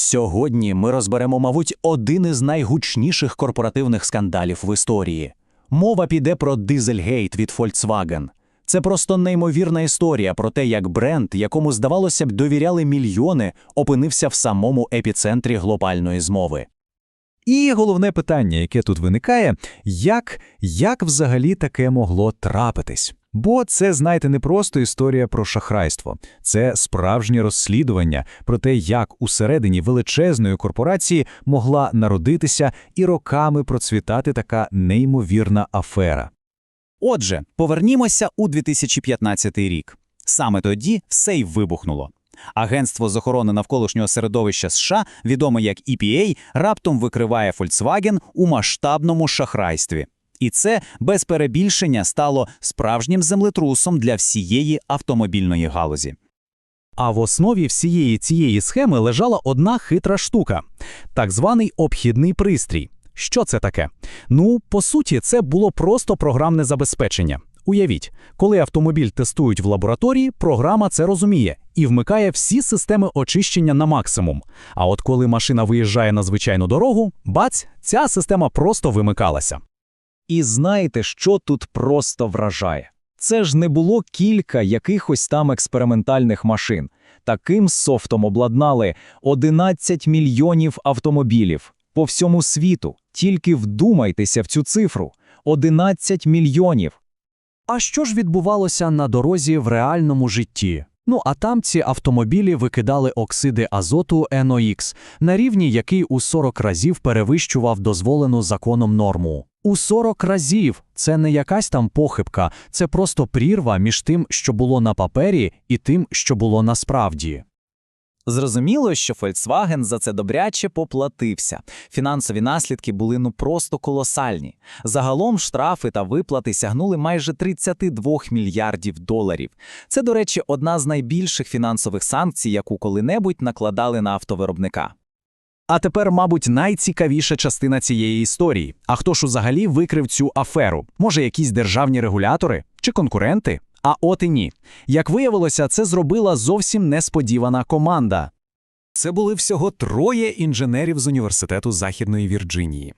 Сьогодні ми розберемо, мабуть, один із найгучніших корпоративних скандалів в історії. Мова піде про Дизельгейт від Volkswagen. Це просто неймовірна історія про те, як бренд, якому, здавалося б, довіряли мільйони, опинився в самому епіцентрі глобальної змови. І головне питання, яке тут виникає, як, як взагалі таке могло трапитись? Бо це, знаєте, не просто історія про шахрайство, це справжнє розслідування про те, як усередині величезної корпорації могла народитися і роками процвітати така неймовірна афера. Отже, повернімося у 2015 рік. Саме тоді все й вибухнуло. Агентство з охорони навколишнього середовища США, відоме як EPA, раптом викриває Volkswagen у масштабному шахрайстві. І це без перебільшення стало справжнім землетрусом для всієї автомобільної галузі. А в основі всієї цієї схеми лежала одна хитра штука так званий обхідний пристрій. Що це таке? Ну, по суті, це було просто програмне забезпечення. Уявіть, коли автомобіль тестують в лабораторії, програма це розуміє і вмикає всі системи очищення на максимум. А от коли машина виїжджає на звичайну дорогу, бац, ця система просто вимикалася. І знаєте, що тут просто вражає? Це ж не було кілька якихось там експериментальних машин. Таким софтом обладнали 11 мільйонів автомобілів по всьому світу. Тільки вдумайтеся в цю цифру: 11 мільйонів. А що ж відбувалося на дорозі в реальному житті? Ну а там ці автомобілі викидали оксиди азоту NOx на рівні, який у 40 разів перевищував дозволену законом норму. У 40 разів це не якась там похибка, це просто прірва між тим, що було на папері, і тим, що було насправді. Зрозуміло, що Volkswagen за це добряче поплатився. Фінансові наслідки були ну просто колосальні. Загалом штрафи та виплати сягнули майже 32 мільярдів доларів. Це, до речі, одна з найбільших фінансових санкцій, яку коли-небудь накладали на автовиробника. А тепер, мабуть, найцікавіша частина цієї історії. А хто ж взагалі викрив цю аферу? Може, якісь державні регулятори чи конкуренти? А от і ні. Як виявилося, це зробила зовсім несподівана команда. Це були всього троє інженерів з університету Західної Вірджинії.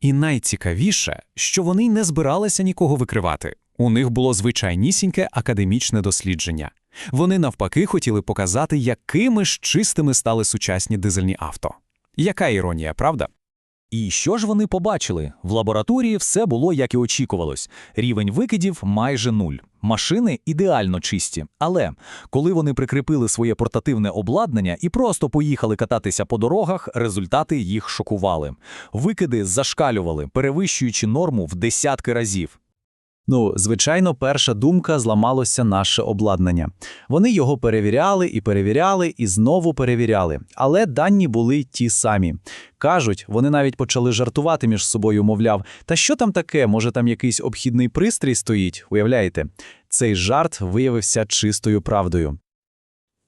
І найцікавіше, що вони не збиралися нікого викривати. У них було звичайнісіньке академічне дослідження. Вони навпаки хотіли показати, якими ж чистими стали сучасні дизельні авто. Яка іронія, правда? І що ж вони побачили? В лабораторії все було, як і очікувалось. Рівень викидів майже нуль. Машини ідеально чисті. Але коли вони прикріпили своє портативне обладнання і просто поїхали кататися по дорогах, результати їх шокували. Викиди зашкалювали, перевищуючи норму в десятки разів. Ну, звичайно, перша думка зламалося наше обладнання. Вони його перевіряли і перевіряли, і знову перевіряли. Але дані були ті самі. Кажуть, вони навіть почали жартувати між собою, мовляв, та що там таке, може там якийсь обхідний пристрій стоїть, уявляєте? Цей жарт виявився чистою правдою.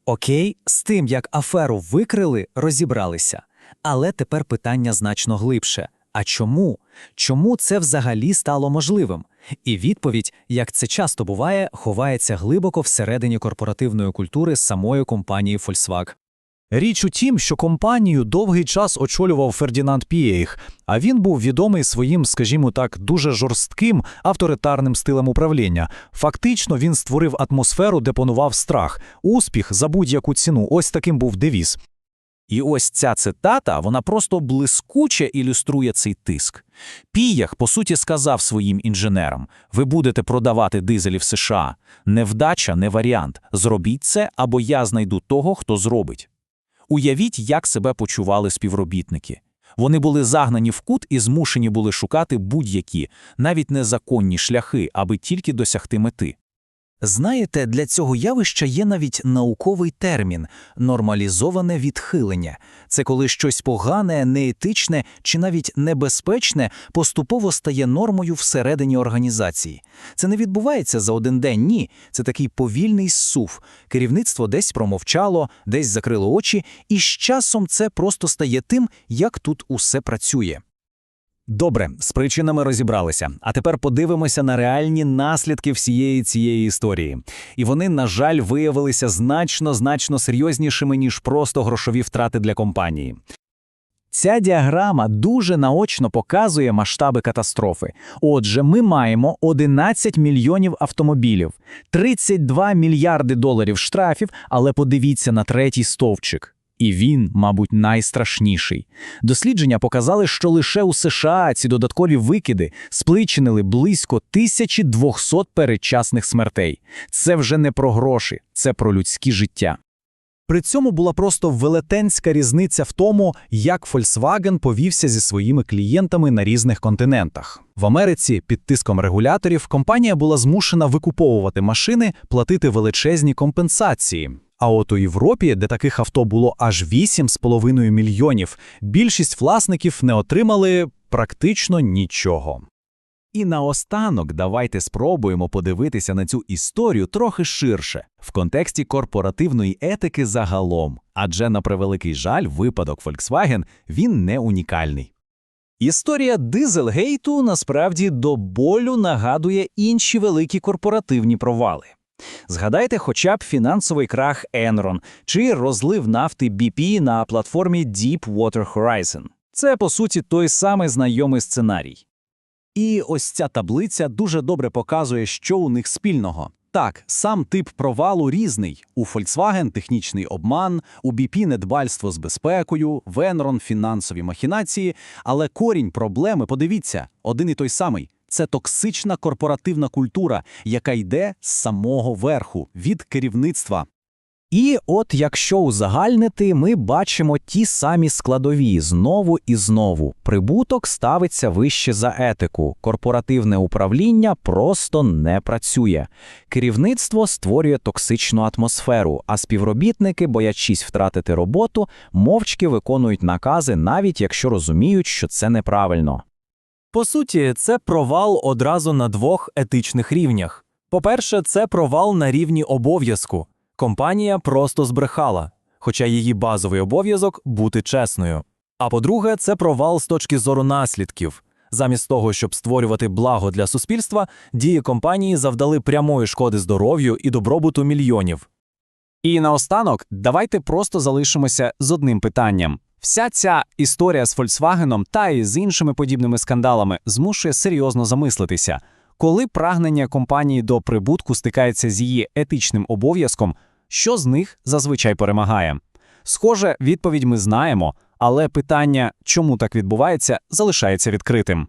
Окей, з тим, як аферу викрили, розібралися. Але тепер питання значно глибше. А чому? Чому це взагалі стало можливим? І відповідь, як це часто буває, ховається глибоко всередині корпоративної культури самої компанії Volkswagen. Річ у тім, що компанію довгий час очолював Фердінанд Пієх, а він був відомий своїм, скажімо так, дуже жорстким авторитарним стилем управління. Фактично, він створив атмосферу, де панував страх, успіх за будь-яку ціну. Ось таким був девіз. І ось ця цитата, вона просто блискуче ілюструє цей тиск. Піях, по суті, сказав своїм інженерам: ви будете продавати дизелі в США. Невдача не варіант. Зробіть це, або я знайду того, хто зробить. Уявіть, як себе почували співробітники. Вони були загнані в кут і змушені були шукати будь-які, навіть незаконні шляхи, аби тільки досягти мети. Знаєте, для цього явища є навіть науковий термін нормалізоване відхилення. Це коли щось погане, неетичне чи навіть небезпечне поступово стає нормою всередині організації. Це не відбувається за один день, ні. Це такий повільний зсув. Керівництво десь промовчало, десь закрило очі, і з часом це просто стає тим, як тут усе працює. Добре, з причинами розібралися. А тепер подивимося на реальні наслідки всієї цієї історії. І вони, на жаль, виявилися значно значно серйознішими ніж просто грошові втрати для компанії. Ця діаграма дуже наочно показує масштаби катастрофи. Отже, ми маємо 11 мільйонів автомобілів, 32 мільярди доларів штрафів, але подивіться на третій стовпчик. І він, мабуть, найстрашніший. Дослідження показали, що лише у США ці додаткові викиди спличинили близько 1200 передчасних смертей. Це вже не про гроші, це про людські життя. При цьому була просто велетенська різниця в тому, як Volkswagen повівся зі своїми клієнтами на різних континентах. В Америці під тиском регуляторів компанія була змушена викуповувати машини, платити величезні компенсації. А от у Європі, де таких авто було аж 8,5 мільйонів, більшість власників не отримали практично нічого. І наостанок давайте спробуємо подивитися на цю історію трохи ширше, в контексті корпоративної етики загалом. Адже, на превеликий жаль, випадок Volkswagen він не унікальний. Історія Дизелгейту насправді до болю нагадує інші великі корпоративні провали. Згадайте хоча б фінансовий крах Enron чи розлив нафти BP на платформі Deepwater Horizon. Це, по суті, той самий знайомий сценарій. І ось ця таблиця дуже добре показує, що у них спільного. Так, сам тип провалу різний. У Volkswagen – технічний обман, у BP – недбальство з безпекою, в Enron – фінансові махінації, але корінь проблеми, подивіться, один і той самий. Це токсична корпоративна культура, яка йде з самого верху, від керівництва. І от якщо узагальнити, ми бачимо ті самі складові знову і знову. Прибуток ставиться вище за етику, корпоративне управління просто не працює. Керівництво створює токсичну атмосферу, а співробітники, боячись втратити роботу, мовчки виконують накази, навіть якщо розуміють, що це неправильно. По суті, це провал одразу на двох етичних рівнях. По-перше, це провал на рівні обов'язку. Компанія просто збрехала, хоча її базовий обов'язок бути чесною. А по-друге, це провал з точки зору наслідків. Замість того, щоб створювати благо для суспільства, дії компанії завдали прямої шкоди здоров'ю і добробуту мільйонів. І наостанок, давайте просто залишимося з одним питанням. Вся ця історія з Volkswagen та і з іншими подібними скандалами змушує серйозно замислитися. Коли прагнення компанії до прибутку стикається з її етичним обов'язком, що з них зазвичай перемагає? Схоже, відповідь ми знаємо, але питання, чому так відбувається, залишається відкритим.